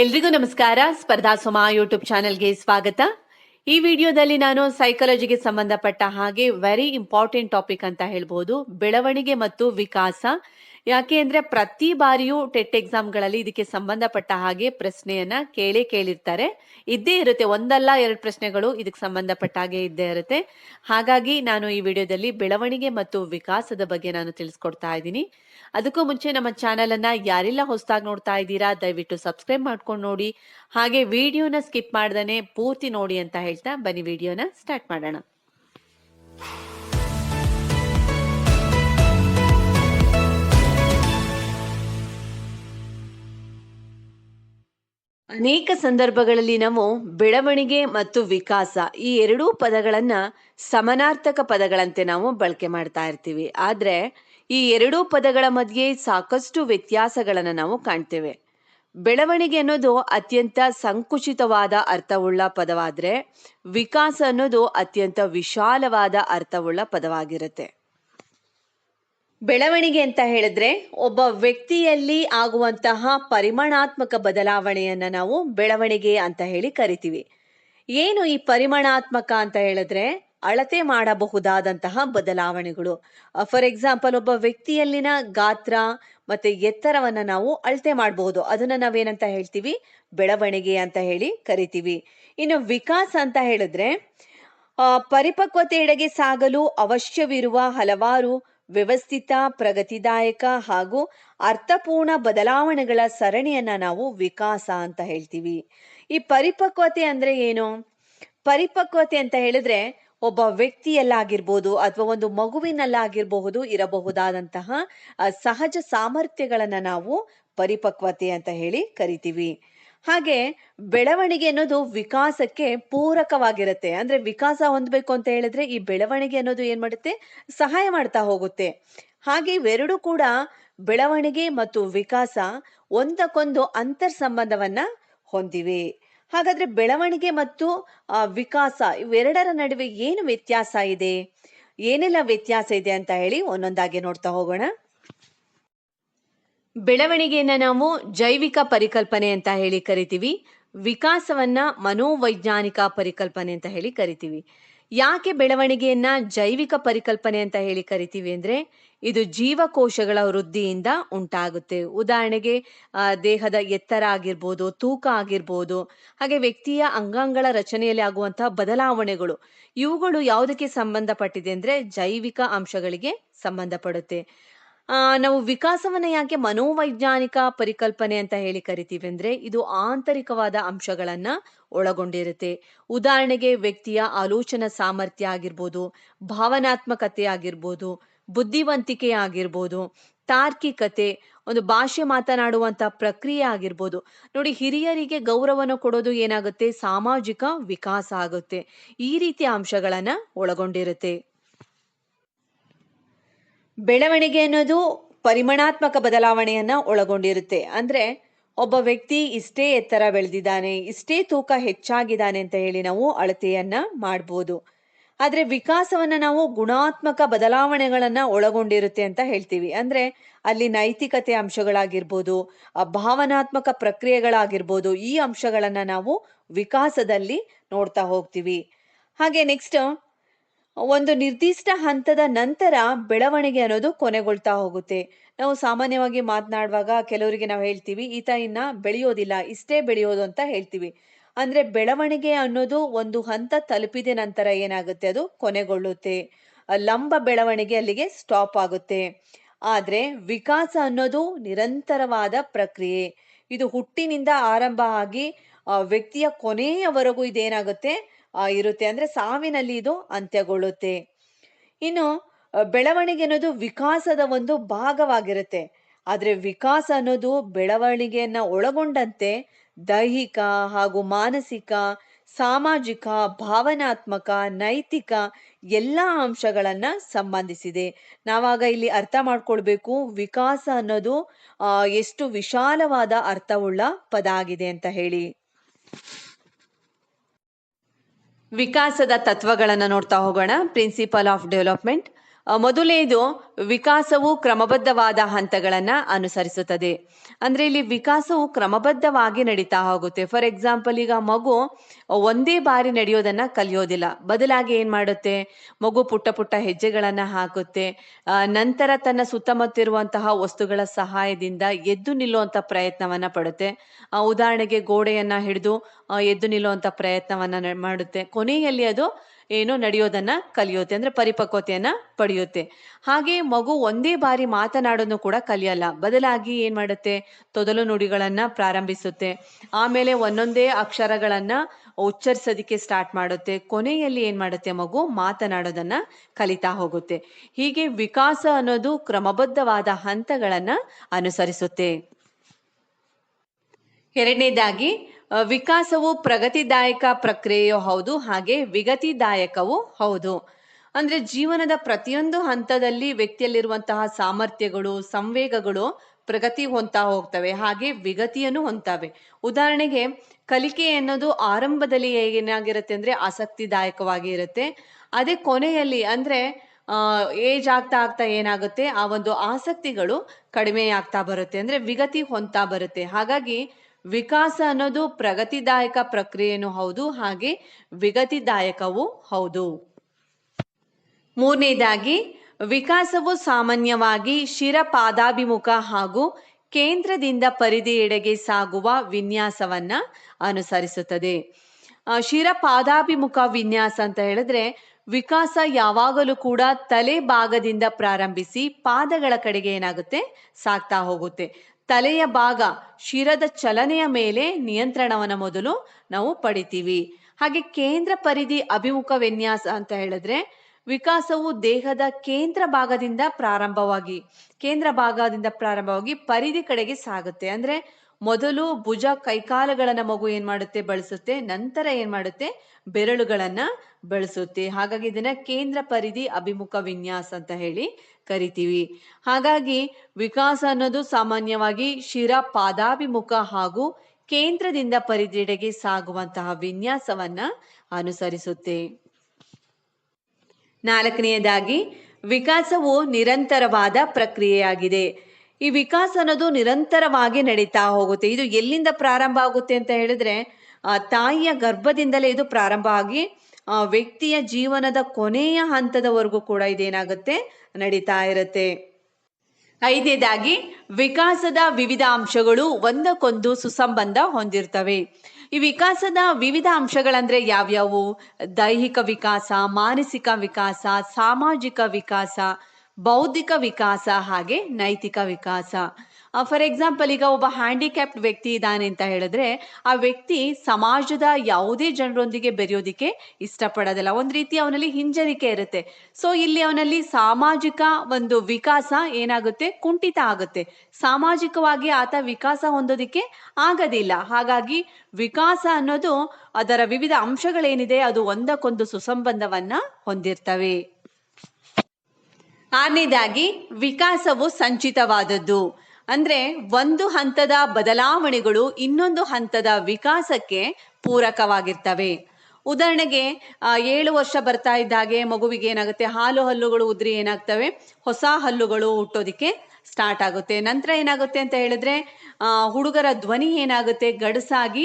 ಎಲ್ರಿಗೂ ನಮಸ್ಕಾರ. ಸ್ಪರ್ಧಾ ಸುಮ ಯೂಟ್ಯೂಬ್ ಚಾನೆಲ್ಗೆ ಸ್ವಾಗತ. ಈ ವಿಡಿಯೋದಲ್ಲಿ ನಾನು ಸೈಕಾಲಜಿಗೆ ಸಂಬಂಧಪಟ್ಟ ಹಾಗೆ ವೆರಿ ಇಂಪಾರ್ಟೆಂಟ್ ಟಾಪಿಕ್ ಅಂತ ಹೇಳ್ಬೋದು. ಬೆಳವಣಿಗೆ ಮತ್ತು ವಿಕಾಸ. ಯಾಕೆ ಅಂದ್ರೆ ಪ್ರತಿ ಬಾರಿಯೂ ಟೆಟ್ ಎಕ್ಸಾಮ್ಗಳಲ್ಲಿ ಇದಕ್ಕೆ ಸಂಬಂಧಪಟ್ಟ ಹಾಗೆ ಪ್ರಶ್ನೆಯನ್ನ ಕೇಳೇ ಕೇಳಿರ್ತಾರೆ. ಇದ್ದೇ ಇರುತ್ತೆ, ಒಂದಲ್ಲ ಎರಡು ಪ್ರಶ್ನೆಗಳು ಇದಕ್ಕೆ ಸಂಬಂಧಪಟ್ಟ ಹಾಗೆ ಇದ್ದೇ ಇರುತ್ತೆ. ಹಾಗಾಗಿ ನಾನು ಈ ವಿಡಿಯೋದಲ್ಲಿ ಬೆಳವಣಿಗೆ ಮತ್ತು ವಿಕಾಸದ ಬಗ್ಗೆ ನಾನು ತಿಳಿಸ್ಕೊಡ್ತಾ ಇದ್ದೀನಿ. ಅದಕ್ಕೂ ಮುಂಚೆ ನಮ್ಮ ಚಾನೆಲ್ ಅನ್ನ ಯಾರೆಲ್ಲ ಹೊಸದಾಗಿ ನೋಡ್ತಾ ಇದ್ದೀರಾ, ದಯವಿಟ್ಟು ಸಬ್ಸ್ಕ್ರೈಬ್ ಮಾಡ್ಕೊಂಡು ನೋಡಿ. ಹಾಗೆ ವಿಡಿಯೋನ ಸ್ಕಿಪ್ ಮಾಡ್ದನೆ ಪೂರ್ತಿ ನೋಡಿ ಅಂತ ಹೇಳ್ತಾ ಬನ್ನಿ, ವಿಡಿಯೋನ ಸ್ಟಾರ್ಟ್ ಮಾಡೋಣ. ಅನೇಕ ಸಂದರ್ಭಗಳಲ್ಲಿ ನಾವು ಬೆಳವಣಿಗೆ ಮತ್ತು ವಿಕಾಸ ಈ ಎರಡೂ ಪದಗಳನ್ನು ಸಮನಾರ್ಥಕ ಪದಗಳಂತೆ ನಾವು ಬಳಕೆ ಮಾಡ್ತಾ ಇರ್ತೀವಿ. ಆದರೆ ಈ ಎರಡೂ ಪದಗಳ ಮಧ್ಯೆ ಸಾಕಷ್ಟು ವ್ಯತ್ಯಾಸಗಳನ್ನು ನಾವು ಕಾಣ್ತೇವೆ. ಬೆಳವಣಿಗೆ ಅನ್ನೋದು ಅತ್ಯಂತ ಸಂಕುಚಿತವಾದ ಅರ್ಥವುಳ್ಳ ಪದವಾದರೆ ವಿಕಾಸ ಅನ್ನೋದು ಅತ್ಯಂತ ವಿಶಾಲವಾದ ಅರ್ಥವುಳ್ಳ ಪದವಾಗಿರುತ್ತೆ. ಬೆಳವಣಿಗೆ ಅಂತ ಹೇಳಿದ್ರೆ ಒಬ್ಬ ವ್ಯಕ್ತಿಯಲ್ಲಿ ಆಗುವಂತಹ ಪರಿಮಾಣಾತ್ಮಕ ಬದಲಾವಣೆಯನ್ನ ನಾವು ಬೆಳವಣಿಗೆ ಅಂತ ಹೇಳಿ ಕರಿತೀವಿ. ಏನು ಈ ಪರಿಮಾಣಾತ್ಮಕ ಅಂತ ಹೇಳಿದ್ರೆ ಅಳತೆ ಮಾಡಬಹುದಾದಂತಹ ಬದಲಾವಣೆಗಳು. ಫಾರ್ ಎಕ್ಸಾಂಪಲ್ ಒಬ್ಬ ವ್ಯಕ್ತಿಯಲ್ಲಿನ ಗಾತ್ರ ಮತ್ತೆ ಎತ್ತರವನ್ನ ನಾವು ಅಳತೆ ಮಾಡಬಹುದು. ಅದನ್ನ ನಾವೇನಂತ ಹೇಳ್ತೀವಿ? ಬೆಳವಣಿಗೆ ಅಂತ ಹೇಳಿ ಕರಿತೀವಿ. ಇನ್ನು ವಿಕಾಸ ಅಂತ ಹೇಳಿದ್ರೆ ಪರಿಪಕ್ವತೆಯೆಡೆಗೆ ಸಾಗಲು ಅವಶ್ಯವಿರುವ ಹಲವಾರು ವ್ಯವಸ್ಥಿತ, ಪ್ರಗತಿದಾಯಕ ಹಾಗೂ ಅರ್ಥಪೂರ್ಣ ಬದಲಾವಣೆಗಳ ಸರಣಿಯನ್ನ ನಾವು ವಿಕಾಸ ಅಂತ ಹೇಳ್ತೀವಿ. ಈ ಪರಿಪಕ್ವತೆ ಅಂದ್ರೆ ಏನು? ಪರಿಪಕ್ವತೆ ಅಂತ ಹೇಳಿದ್ರೆ ಒಬ್ಬ ವ್ಯಕ್ತಿಯಲ್ಲಾಗಿರ್ಬೋದು ಅಥವಾ ಒಂದು ಮಗುವಿನಲ್ಲಾಗಿರಬಹುದು ಇರಬಹುದಾದಂತಹ ಸಹಜ ಸಾಮರ್ಥ್ಯಗಳನ್ನ ನಾವು ಪರಿಪಕ್ವತೆ ಅಂತ ಹೇಳಿ ಕರಿತೀವಿ. ಹಾಗೆ ಬೆಳವಣಿಗೆ ಅನ್ನೋದು ವಿಕಾಸಕ್ಕೆ ಪೂರಕವಾಗಿರುತ್ತೆ. ಅಂದ್ರೆ ವಿಕಾಸ ಹೊಂದಬೇಕು ಅಂತ ಹೇಳಿದ್ರೆ ಈ ಬೆಳವಣಿಗೆ ಅನ್ನೋದು ಏನ್ ಮಾಡುತ್ತೆ? ಸಹಾಯ ಮಾಡ್ತಾ ಹೋಗುತ್ತೆ. ಹಾಗೆ ಇವೆರಡೂ ಕೂಡ ಬೆಳವಣಿಗೆ ಮತ್ತು ವಿಕಾಸ ಒಂದಕ್ಕೊಂದು ಅಂತರ್ ಸಂಬಂಧವನ್ನ ಹೊಂದಿವೆ. ಹಾಗಾದ್ರೆ ಬೆಳವಣಿಗೆ ಮತ್ತು ವಿಕಾಸ ಇವೆರಡರ ನಡುವೆ ಏನು ವ್ಯತ್ಯಾಸ ಇದೆ? ಏನೆಲ್ಲ ವ್ಯತ್ಯಾಸ ಇದೆ ಅಂತ ಹೇಳಿ ಒಂದೊಂದಾಗಿ ನೋಡ್ತಾ ಹೋಗೋಣ. ಬೆಳವಣಿಗೆಯನ್ನ ನಾವು ಜೈವಿಕ ಪರಿಕಲ್ಪನೆ ಅಂತ ಹೇಳಿ ಕರಿತೀವಿ. ವಿಕಾಸವನ್ನ ಮನೋವೈಜ್ಞಾನಿಕ ಪರಿಕಲ್ಪನೆ ಅಂತ ಹೇಳಿ ಕರಿತೀವಿ. ಯಾಕೆ ಬೆಳವಣಿಗೆಯನ್ನ ಜೈವಿಕ ಪರಿಕಲ್ಪನೆ ಅಂತ ಹೇಳಿ ಕರಿತೀವಿ ಅಂದ್ರೆ ಇದು ಜೀವಕೋಶಗಳ ವೃದ್ಧಿಯಿಂದ ಉಂಟಾಗುತ್ತೆ. ಉದಾಹರಣೆಗೆ ದೇಹದ ಎತ್ತರ ಆಗಿರ್ಬೋದು, ತೂಕ ಆಗಿರ್ಬೋದು, ಹಾಗೆ ವ್ಯಕ್ತಿಯ ಅಂಗಾಂಗಗಳ ರಚನೆಯಲ್ಲಿ ಆಗುವಂತಹ ಬದಲಾವಣೆಗಳು, ಇವುಗಳು ಯಾವುದಕ್ಕೆ ಸಂಬಂಧಪಟ್ಟಿದೆ ಅಂದ್ರೆ ಜೈವಿಕ ಅಂಶಗಳಿಗೆ ಸಂಬಂಧಪಡುತ್ತೆ. ನಾವು ವಿಕಾಸವನ್ನು ಯಾಕೆ ಮನೋವೈಜ್ಞಾನಿಕ ಪರಿಕಲ್ಪನೆ ಅಂತ ಹೇಳಿ ಕರಿತೀವಿ ಅಂದರೆ ಇದು ಆಂತರಿಕವಾದ ಅಂಶಗಳನ್ನ ಒಳಗೊಂಡಿರುತ್ತೆ. ಉದಾಹರಣೆಗೆ ವ್ಯಕ್ತಿಯ ಆಲೋಚನಾ ಸಾಮರ್ಥ್ಯ ಆಗಿರ್ಬೋದು, ಭಾವನಾತ್ಮಕತೆ ಆಗಿರ್ಬೋದು, ಬುದ್ಧಿವಂತಿಕೆ ಆಗಿರ್ಬೋದು, ತಾರ್ಕಿಕತೆ, ಒಂದು ಭಾಷೆ ಮಾತನಾಡುವಂತ ಪ್ರಕ್ರಿಯೆ ಆಗಿರ್ಬೋದು. ನೋಡಿ, ಹಿರಿಯರಿಗೆ ಗೌರವನ ಕೊಡೋದು ಏನಾಗುತ್ತೆ? ಸಾಮಾಜಿಕ ವಿಕಾಸ ಆಗುತ್ತೆ. ಈ ರೀತಿಯ ಅಂಶಗಳನ್ನ ಒಳಗೊಂಡಿರುತ್ತೆ. ಬೆಳವಣಿಗೆ ಅನ್ನೋದು ಪರಿಮಾಣಾತ್ಮಕ ಬದಲಾವಣೆಯನ್ನು ಒಳಗೊಂಡಿರುತ್ತೆ. ಅಂದ್ರೆ ಒಬ್ಬ ವ್ಯಕ್ತಿ ಇಷ್ಟೇ ಎತ್ತರ ಬೆಳೆದಿದ್ದಾನೆ, ಇಷ್ಟೇ ತೂಕ ಹೆಚ್ಚಾಗಿದ್ದಾನೆ ಅಂತ ಹೇಳಿ ನಾವು ಅಳತೆಯನ್ನ ಮಾಡ್ಬೋದು. ಆದರೆ ವಿಕಾಸವನ್ನ ನಾವು ಗುಣಾತ್ಮಕ ಬದಲಾವಣೆಗಳನ್ನು ಒಳಗೊಂಡಿರುತ್ತೆ ಅಂತ ಹೇಳ್ತೀವಿ. ಅಂದ್ರೆ ಅಲ್ಲಿ ನೈತಿಕತೆ ಅಂಶಗಳಾಗಿರ್ಬೋದು ಭಾವನಾತ್ಮಕ ಪ್ರಕ್ರಿಯೆಗಳಾಗಿರ್ಬೋದು, ಈ ಅಂಶಗಳನ್ನು ನಾವು ವಿಕಾಸದಲ್ಲಿ ನೋಡ್ತಾ ಹೋಗ್ತೀವಿ. ಹಾಗೆ ನೆಕ್ಸ್ಟ್ ಒಂದು ನಿರ್ದಿಷ್ಟ ಹಂತದ ನಂತರ ಬೆಳವಣಿಗೆ ಅನ್ನೋದು ಕೊನೆಗೊಳ್ತಾ ಹೋಗುತ್ತೆ. ನಾವು ಸಾಮಾನ್ಯವಾಗಿ ಮಾತನಾಡುವಾಗ ಕೆಲವರಿಗೆ ನಾವು ಹೇಳ್ತೀವಿ, ಈತ ಇನ್ನ ಬೆಳೆಯೋದಿಲ್ಲ, ಇಷ್ಟೇ ಬೆಳೆಯೋದು ಅಂತ ಹೇಳ್ತೀವಿ. ಅಂದ್ರೆ ಬೆಳವಣಿಗೆ ಅನ್ನೋದು ಒಂದು ಹಂತ ತಲುಪಿದ ನಂತರ ಏನಾಗುತ್ತೆ? ಅದು ಕೊನೆಗೊಳ್ಳುತ್ತೆ. ಲಂಬ ಬೆಳವಣಿಗೆ ಅಲ್ಲಿಗೆ ಸ್ಟಾಪ್ ಆಗುತ್ತೆ. ಆದ್ರೆ ವಿಕಾಸ ಅನ್ನೋದು ನಿರಂತರವಾದ ಪ್ರಕ್ರಿಯೆ. ಇದು ಹುಟ್ಟಿನಿಂದ ಆರಂಭ ಆಗಿ ವ್ಯಕ್ತಿಯ ಕೊನೆಯವರೆಗೂ ಇದೇನಾಗುತ್ತೆ? ಇರುತ್ತೆ. ಅಂದ್ರೆ ಸಾವಿನಲ್ಲಿ ಇದು ಅಂತ್ಯಗೊಳ್ಳುತ್ತೆ. ಇನ್ನು ಬೆಳವಣಿಗೆ ಅನ್ನೋದು ವಿಕಾಸದ ಒಂದು ಭಾಗವಾಗಿರುತ್ತೆ. ಆದರೆ ವಿಕಾಸ ಅನ್ನೋದು ಬೆಳವಣಿಗೆಯನ್ನ ಒಳಗೊಂಡಂತೆ ದೈಹಿಕ ಹಾಗೂ ಮಾನಸಿಕ, ಸಾಮಾಜಿಕ, ಭಾವನಾತ್ಮಕ, ನೈತಿಕ ಎಲ್ಲ ಅಂಶಗಳನ್ನ ಸಂಬಂಧಿಸಿದೆ. ನಾವಾಗ ಇಲ್ಲಿ ಅರ್ಥ ಮಾಡ್ಕೊಳ್ಬೇಕು, ವಿಕಾಸ ಅನ್ನೋದು ಎಷ್ಟು ವಿಶಾಲವಾದ ಅರ್ಥವುಳ್ಳ ಪದ ಆಗಿದೆ ಅಂತ ಹೇಳಿ. ವಿಕಾಸದ ತತ್ವಗಳನ್ನು ನೋಡ್ತಾ ಹೋಗೋಣ. ಪ್ರಿನ್ಸಿಪಲ್ ಆಫ್ ಡೆವಲಪ್ಮೆಂಟ್ ಆ, ಮೊದಲನೇದು ವಿಕಾಸವು ಕ್ರಮಬದ್ಧವಾದ ಹಂತಗಳನ್ನು ಅನುಸರಿಸುತ್ತದೆ. ಅಂದರೆ ಇಲ್ಲಿ ವಿಕಾಸವು ಕ್ರಮಬದ್ಧವಾಗಿ ನಡೀತಾ ಹೋಗುತ್ತೆ. ಫಾರ್ ಎಕ್ಸಾಂಪಲ್ ಈಗ ಮಗು ಒಂದೇ ಬಾರಿ ನಡೆಯೋದನ್ನ ಕಲಿಯೋದಿಲ್ಲ. ಬದಲಾಗಿ ಏನು ಮಾಡುತ್ತೆ? ಮಗು ಪುಟ್ಟ ಪುಟ್ಟ ಹೆಜ್ಜೆಗಳನ್ನು ಹಾಕುತ್ತೆ. ನಂತರ ತನ್ನ ಸುತ್ತಮುತ್ತ ಇರುವಂತಹ ವಸ್ತುಗಳ ಸಹಾಯದಿಂದ ಎದ್ದು ನಿಲ್ಲುವಂತ ಪ್ರಯತ್ನವನ್ನ ಪಡುತ್ತೆ. ಉದಾಹರಣೆಗೆ ಗೋಡೆಯನ್ನ ಹಿಡಿದು ಎದ್ದು ನಿಲ್ಲುವಂತ ಪ್ರಯತ್ನವನ್ನ ಮಾಡುತ್ತೆ. ಕೊನೆಯಲ್ಲಿ ಅದು ಏನು ನಡೆಯೋದನ್ನ ಕಲಿಯುತ್ತೆ, ಅಂದ್ರೆ ಪರಿಪಕ್ವತೆಯನ್ನ ಪಡೆಯುತ್ತೆ. ಹಾಗೆ ಮಗು ಒಂದೇ ಬಾರಿ ಮಾತನಾಡೋನು ಕೂಡ ಕಲಿಯಲ್ಲ. ಬದಲಾಗಿ ಏನ್ ಮಾಡುತ್ತೆ? ತೊದಲು ನುಡಿಗಳನ್ನ ಪ್ರಾರಂಭಿಸುತ್ತೆ. ಆಮೇಲೆ ಒಂದೊಂದೇ ಅಕ್ಷರಗಳನ್ನ ಉಚ್ಚರಿಸೋದಿಕ್ಕೆ ಸ್ಟಾರ್ಟ್ ಮಾಡುತ್ತೆ. ಕೊನೆಯಲ್ಲಿ ಏನ್ ಮಾಡುತ್ತೆ ಮಗು? ಮಾತನಾಡೋದನ್ನ ಕಲಿತಾ ಹೋಗುತ್ತೆ. ಹೀಗೆ ವಿಕಾಸ ಅನ್ನೋದು ಕ್ರಮಬದ್ಧವಾದ ಹಂತಗಳನ್ನ ಅನುಸರಿಸುತ್ತೆ. ಎರಡನೇದಾಗಿ ವಿಕಾಸವು ಪ್ರಗತಿದಾಯಕ ಪ್ರಕ್ರಿಯೆಯೂ ಹೌದು, ಹಾಗೆ ವಿಗತಿದಾಯಕವೂ ಹೌದು. ಅಂದ್ರೆ ಜೀವನದ ಪ್ರತಿಯೊಂದು ಹಂತದಲ್ಲಿ ವ್ಯಕ್ತಿಯಲ್ಲಿರುವಂತಹ ಸಾಮರ್ಥ್ಯಗಳು, ಸಂವೇಗಗಳು ಪ್ರಗತಿ ಹೊಂತಾ ಹೋಗ್ತವೆ, ಹಾಗೆ ವಿಗತಿಯನ್ನು ಹೊಂತಾವೆ ಉದಾಹರಣೆಗೆ, ಕಲಿಕೆ ಅನ್ನೋದು ಆರಂಭದಲ್ಲಿ ಏನಾಗಿರುತ್ತೆ ಅಂದ್ರೆ ಆಸಕ್ತಿದಾಯಕವಾಗಿ ಇರುತ್ತೆ. ಅದೇ ಕೊನೆಯಲ್ಲಿ ಅಂದ್ರೆ ಏಜ್ ಆಗ್ತಾ ಆಗ್ತಾ ಏನಾಗುತ್ತೆ, ಆ ಒಂದು ಆಸಕ್ತಿಗಳು ಕಡಿಮೆ ಆಗ್ತಾ ಬರುತ್ತೆ, ಅಂದ್ರೆ ವಿಗತಿ ಹೊಂತಾ ಬರುತ್ತೆ. ಹಾಗಾಗಿ ವಿಕಾಸ ಅನ್ನೋದು ಪ್ರಗತಿದಾಯಕ ಪ್ರಕ್ರಿಯೆನೂ ಹೌದು, ಹಾಗೆ ವಿಗತಿದಾಯಕವೂ ಹೌದು. ಮೂರನೇದಾಗಿ, ವಿಕಾಸವು ಸಾಮಾನ್ಯವಾಗಿ ಶಿರಪಾದಾಭಿಮುಖ ಹಾಗೂ ಕೇಂದ್ರದಿಂದ ಪರಿಧಿಯೆಡೆಗೆ ಸಾಗುವ ವಿನ್ಯಾಸವನ್ನ ಅನುಸರಿಸುತ್ತದೆ. ಶಿರಪಾದಾಭಿಮುಖ ವಿನ್ಯಾಸ ಅಂತ ಹೇಳಿದ್ರೆ ವಿಕಾಸ ಯಾವಾಗಲೂ ಕೂಡ ತಲೆ ಭಾಗದಿಂದ ಪ್ರಾರಂಭಿಸಿ ಪಾದಗಳ ಕಡೆಗೆ ಏನಾಗುತ್ತೆ, ಸಾಗ್ತಾ ಹೋಗುತ್ತೆ. ತಲೆಯ ಭಾಗ ಶಿರದ ಚಲನೆಯ ಮೇಲೆ ನಿಯಂತ್ರಣವನ್ನು ಮೊದಲು ನಾವು ಪಡಿತೀವಿ. ಹಾಗೆ ಕೇಂದ್ರ ಪರಿಧಿ ಅಭಿಮುಖ ವಿನ್ಯಾಸ ಅಂತ ಹೇಳಿದ್ರೆ ವಿಕಾಸವು ದೇಹದ ಕೇಂದ್ರ ಭಾಗದಿಂದ ಪ್ರಾರಂಭವಾಗಿ, ಕೇಂದ್ರ ಭಾಗದಿಂದ ಪ್ರಾರಂಭವಾಗಿ ಪರಿಧಿ ಕಡೆಗೆ ಸಾಗುತ್ತೆ. ಅಂದ್ರೆ ಮೊದಲು ಭುಜ ಕೈಕಾಲುಗಳನ್ನ ಮಗು ಏನ್ ಮಾಡುತ್ತೆ? ಬಳಸುತ್ತೆ. ನಂತರ ಏನ್ ಮಾಡುತ್ತೆ? ಬೆರಳುಗಳನ್ನ ಬಳಸುತ್ತೆ. ಹಾಗಾಗಿ ಇದನ್ನ ಕೇಂದ್ರ ಪರಿಧಿ ಅಭಿಮುಖ ವಿನ್ಯಾಸ ಅಂತ ಹೇಳಿ ಕರಿತೀವಿ. ಹಾಗಾಗಿ ವಿಕಾಸ ಅನ್ನೋದು ಸಾಮಾನ್ಯವಾಗಿ ಶಿರ ಪಾದಾಭಿಮುಖ ಹಾಗೂ ಕೇಂದ್ರದಿಂದ ಪರಿಧಿಡೆಗೆ ಸಾಗುವಂತಹ ವಿನ್ಯಾಸವನ್ನ ಅನುಸರಿಸುತ್ತೆ. ನಾಲ್ಕನೆಯದಾಗಿ ವಿಕಾಸವು ನಿರಂತರವಾದ ಪ್ರಕ್ರಿಯೆಯಾಗಿದೆ. ಈ ವಿಕಾಸ ಅನ್ನೋದು ನಿರಂತರವಾಗಿ ನಡೀತಾ ಹೋಗುತ್ತೆ. ಇದು ಎಲ್ಲಿಂದ ಪ್ರಾರಂಭ ಆಗುತ್ತೆ ಅಂತ ಹೇಳಿದ್ರೆ ತಾಯಿಯ ಗರ್ಭದಿಂದಲೇ ಇದು ಪ್ರಾರಂಭ ಆಗಿ ವ್ಯಕ್ತಿಯ ಜೀವನದ ಕೊನೆಯ ಹಂತದವರೆಗೂ ಕೂಡ ಇದೇನಾಗುತ್ತೆ? ನಡೀತಾ ಇರುತ್ತೆ. ಐದನೇದಾಗಿ, ವಿಕಾಸದ ವಿವಿಧ ಅಂಶಗಳು ಒಂದಕ್ಕೊಂದು ಸುಸಂಬಂಧ ಹೊಂದಿರ್ತವೆ. ಈ ವಿಕಾಸದ ವಿವಿಧ ಅಂಶಗಳಂದ್ರೆ ಯಾವ್ಯಾವು? ದೈಹಿಕ ವಿಕಾಸ, ಮಾನಸಿಕ ವಿಕಾಸ, ಸಾಮಾಜಿಕ ವಿಕಾಸ, ಬೌದ್ಧಿಕ ವಿಕಾಸ ಹಾಗೆ ನೈತಿಕ ವಿಕಾಸ. ಫಾರ್ ಎಕ್ಸಾಂಪಲ್ ಈಗ ಒಬ್ಬ ಹ್ಯಾಂಡಿಕ್ಯಾಪ್ಡ್ ವ್ಯಕ್ತಿ ಇದ್ದಾನೆ ಅಂತ ಹೇಳಿದ್ರೆ, ಆ ವ್ಯಕ್ತಿ ಸಮಾಜದ ಯಾವುದೇ ಜನರೊಂದಿಗೆ ಬೆರೆಯೋದಿಕ್ಕೆ ಇಷ್ಟಪಡೋದಿಲ್ಲ. ಒಂದು ರೀತಿ ಅವನಲ್ಲಿ ಹಿಂಜರಿಕೆ ಇರುತ್ತೆ. ಸೊ ಇಲ್ಲಿ ಅವನಲ್ಲಿ ಸಾಮಾಜಿಕ ಒಂದು ವಿಕಾಸ ಏನಾಗುತ್ತೆ? ಕುಂಠಿತ ಆಗುತ್ತೆ. ಸಾಮಾಜಿಕವಾಗಿ ಆತ ವಿಕಾಸ ಹೊಂದೋದಿಕ್ಕೆ ಆಗೋದಿಲ್ಲ. ಹಾಗಾಗಿ ವಿಕಾಸ ಅನ್ನೋದು ಅದರ ವಿವಿಧ ಅಂಶಗಳೇನಿದೆ, ಅದು ಒಂದಕ್ಕೊಂದು ಸುಸಂಬಂಧವನ್ನ ಹೊಂದಿರ್ತವೆ. ಆರನೇದಾಗಿ, ವಿಕಾಸವು ಸಂಚಿತವಾದದ್ದು. ಅಂದ್ರೆ ಒಂದು ಹಂತದ ಬದಲಾವಣೆಗಳು ಇನ್ನೊಂದು ಹಂತದ ವಿಕಾಸಕ್ಕೆ ಪೂರಕವಾಗಿರ್ತವೆ. ಉದಾಹರಣೆಗೆ ಏಳು ವರ್ಷ ಬರ್ತಾ ಇದ್ದಾಗೆ ಮಗುವಿಗೆ ಏನಾಗುತ್ತೆ? ಹಾಲು ಹಲ್ಲುಗಳು ಉದ್ರಿ ಏನಾಗ್ತವೆ? ಹೊಸ ಹಲ್ಲುಗಳು ಹುಟ್ಟೋದಿಕ್ಕೆ ಸ್ಟಾರ್ಟ್ ಆಗುತ್ತೆ. ನಂತರ ಏನಾಗುತ್ತೆ ಅಂತ ಹೇಳಿದ್ರೆ ಹುಡುಗರ ಧ್ವನಿ ಏನಾಗುತ್ತೆ? ಗಡಸಾಗಿ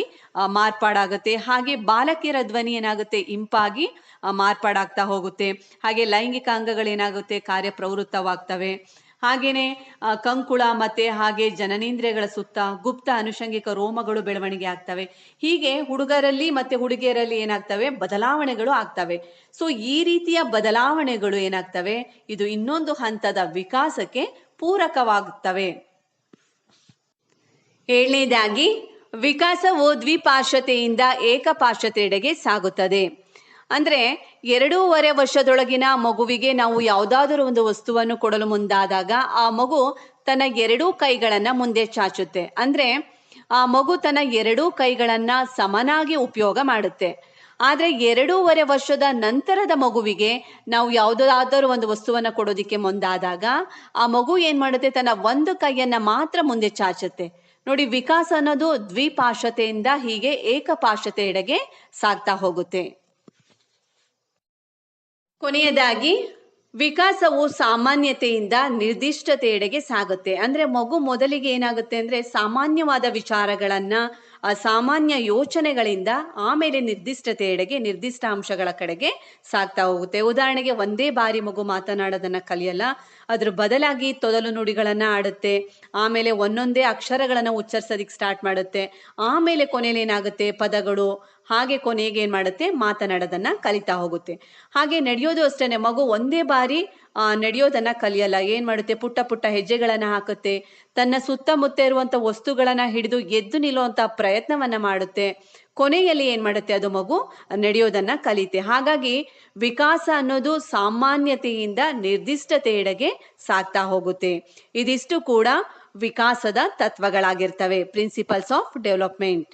ಮಾರ್ಪಾಡಾಗುತ್ತೆ. ಹಾಗೆ ಬಾಲಕಿಯರ ಧ್ವನಿ ಏನಾಗುತ್ತೆ? ಇಂಪಾಗಿ ಮಾರ್ಪಾಡಾಗ್ತಾ ಹೋಗುತ್ತೆ. ಹಾಗೆ ಲೈಂಗಿಕ ಅಂಗಗಳೇನಾಗುತ್ತೆ? ಕಾರ್ಯಪ್ರವೃತ್ತವಾಗ್ತವೆ. ಹಾಗೇನೆ ಕಂಕುಳ ಮತ್ತೆ ಹಾಗೆ ಜನನೇಂದ್ರಿಯಗಳ ಸುತ್ತ ಗುಪ್ತ ಅನುಷಂಗಿಕ ರೋಮಗಳು ಬೆಳವಣಿಗೆ ಆಗ್ತವೆ. ಹೀಗೆ ಹುಡುಗರಲ್ಲಿ ಮತ್ತೆ ಹುಡುಗಿಯರಲ್ಲಿ ಏನಾಗ್ತವೆ? ಬದಲಾವಣೆಗಳು ಆಗ್ತವೆ. ಸೊ ಈ ರೀತಿಯ ಬದಲಾವಣೆಗಳು ಏನಾಗ್ತವೆ? ಇದು ಇನ್ನೊಂದು ಹಂತದ ವಿಕಾಸಕ್ಕೆ ಪೂರಕವಾಗುತ್ತವೆ ಏಳನೇದಾಗಿ, ವಿಕಾಸವು ದ್ವಿಪಾರ್ಶ್ವತೆಯಿಂದ ಏಕಪಾರ್ಶ್ವತೆಯೆಡೆಗೆ ಸಾಗುತ್ತದೆ. ಅಂದ್ರೆ ಎರಡೂವರೆ ವರ್ಷದೊಳಗಿನ ಮಗುವಿಗೆ ನಾವು ಯಾವುದಾದರೂ ಒಂದು ವಸ್ತುವನ್ನು ಕೊಡಲು ಮುಂದಾದಾಗ ಆ ಮಗು ತನ್ನ ಎರಡೂ ಕೈಗಳನ್ನು ಮುಂದೆ ಚಾಚುತ್ತೆ. ಅಂದ್ರೆ ಆ ಮಗು ತನ್ನ ಎರಡೂ ಕೈಗಳನ್ನು ಸಮನಾಗಿ ಉಪಯೋಗ ಮಾಡುತ್ತೆ. ಆದರೆ ಎರಡೂವರೆ ವರ್ಷದ ನಂತರದ ಮಗುವಿಗೆ ನಾವು ಯಾವುದಾದರೂ ಒಂದು ವಸ್ತುವನ್ನ ಕೊಡೋದಿಕ್ಕೆ ಮುಂದಾದಾಗ ಆ ಮಗು ಏನು ಮಾಡುತ್ತೆ? ತನ್ನ ಒಂದು ಕೈಯನ್ನ ಮಾತ್ರ ಮುಂದೆ ಚಾಚುತ್ತೆ. ನೋಡಿ, ವಿಕಾಸ ಅನ್ನೋದು ದ್ವಿಪಾಶತೆಯಿಂದ ಹೀಗೆ ಏಕಪಾಶತೆಯೆಡೆಗೆ ಸಾಗ್ತಾ ಹೋಗುತ್ತೆ. ಕೊನೆಯದಾಗಿ, ವಿಕಾಸವು ಸಾಮಾನ್ಯತೆಯಿಂದ ನಿರ್ದಿಷ್ಟತೆಯೆಡೆಗೆ ಸಾಗುತ್ತೆ. ಅಂದ್ರೆ ಮಗು ಮೊದಲಿಗೆ ಏನಾಗುತ್ತೆ ಅಂದ್ರೆ ಸಾಮಾನ್ಯವಾದ ವಿಚಾರಗಳನ್ನು ಸಾಮಾನ್ಯ ಯೋಚನೆಗಳಿಂದ ಆಮೇಲೆ ನಿರ್ದಿಷ್ಟತೆಯೆಡೆಗೆ ನಿರ್ದಿಷ್ಟ ಅಂಶಗಳ ಕಡೆಗೆ ಸಾಗ್ತಾ ಹೋಗುತ್ತೆ. ಉದಾಹರಣೆಗೆ ಒಂದೇ ಬಾರಿ ಮಗು ಮಾತನಾಡೋದನ್ನು ಕಲಿಯಲ್ಲ, ಅದ್ರ ಬದಲಾಗಿ ತೊದಲು ನುಡಿಗಳನ್ನು ಆಡುತ್ತೆ, ಆಮೇಲೆ ಒಂದೊಂದೇ ಅಕ್ಷರಗಳನ್ನು ಉಚ್ಚರಿಸೋದಿಕ್ ಸ್ಟಾರ್ಟ್ ಮಾಡುತ್ತೆ, ಆಮೇಲೆ ಕೊನೆಯಲ್ಲಿ ಏನಾಗುತ್ತೆ ಪದಗಳು ಹಾಗೆ ಕೊನೆಗೆ ಏನ್ ಮಾಡುತ್ತೆ? ಮಾತನಾಡೋದನ್ನ ಕಲಿತಾ ಹೋಗುತ್ತೆ. ಹಾಗೆ ನಡೆಯೋದು ಅಷ್ಟೇನೆ, ಮಗು ಒಂದೇ ಬಾರಿ ನಡೆಯೋದನ್ನ ಕಲಿಯಲ್ಲ. ಏನ್ ಮಾಡುತ್ತೆ? ಪುಟ್ಟ ಪುಟ್ಟ ಹೆಜ್ಜೆಗಳನ್ನ ಹಾಕುತ್ತೆ. ತನ್ನ ಸುತ್ತಮುತ್ತ ಇರುವಂತ ವಸ್ತುಗಳನ್ನ ಹಿಡಿದು ಎದ್ದು ನಿಲ್ಲುವಂತ ಪ್ರಯತ್ನವನ್ನ ಮಾಡುತ್ತೆ. ಕೊನೆಯಲ್ಲಿ ಏನ್ ಮಾಡುತ್ತೆ ಅದು ಮಗು? ನಡೆಯೋದನ್ನ ಕಲಿತೆ ಹಾಗಾಗಿ ವಿಕಾಸ ಅನ್ನೋದು ಸಾಮಾನ್ಯತೆಯಿಂದ ನಿರ್ದಿಷ್ಟತೆಯೆಡೆಗೆ ಸಾಗ್ತಾ ಹೋಗುತ್ತೆ. ಇದಿಷ್ಟು ಕೂಡ ವಿಕಾಸದ ತತ್ವಗಳಾಗಿರ್ತವೆ. ಪ್ರಿನ್ಸಿಪಲ್ಸ್ ಆಫ್ ಡೆವಲಪ್ಮೆಂಟ್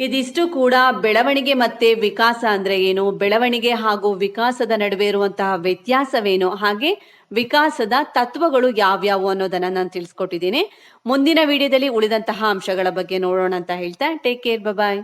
ಇದಿಷ್ಟು ಕೂಡ ಬೆಳವಣಿಗೆ ಮತ್ತೆ ವಿಕಾಸ ಅಂದ್ರೆ ಏನು? ಬೆಳವಣಿಗೆ ಹಾಗೂ ವಿಕಾಸದ ನಡುವೆ ಇರುವಂತಹ ವ್ಯತ್ಯಾಸವೇನು? ಹಾಗೆ ವಿಕಾಸದ ತತ್ವಗಳು ಯಾವ್ಯಾವು ಅನ್ನೋದನ್ನ ನಾನು ತಿಳಿಸ್ಕೊಟ್ಟಿದ್ದೀನಿ. ಮುಂದಿನ ವಿಡಿಯೋದಲ್ಲಿ ಉಳಿದಂತಹ ಅಂಶಗಳ ಬಗ್ಗೆ ನೋಡೋಣ ಅಂತ ಹೇಳ್ತಾ ಟೇಕ್ ಕೇರ್ ಬಾಯ್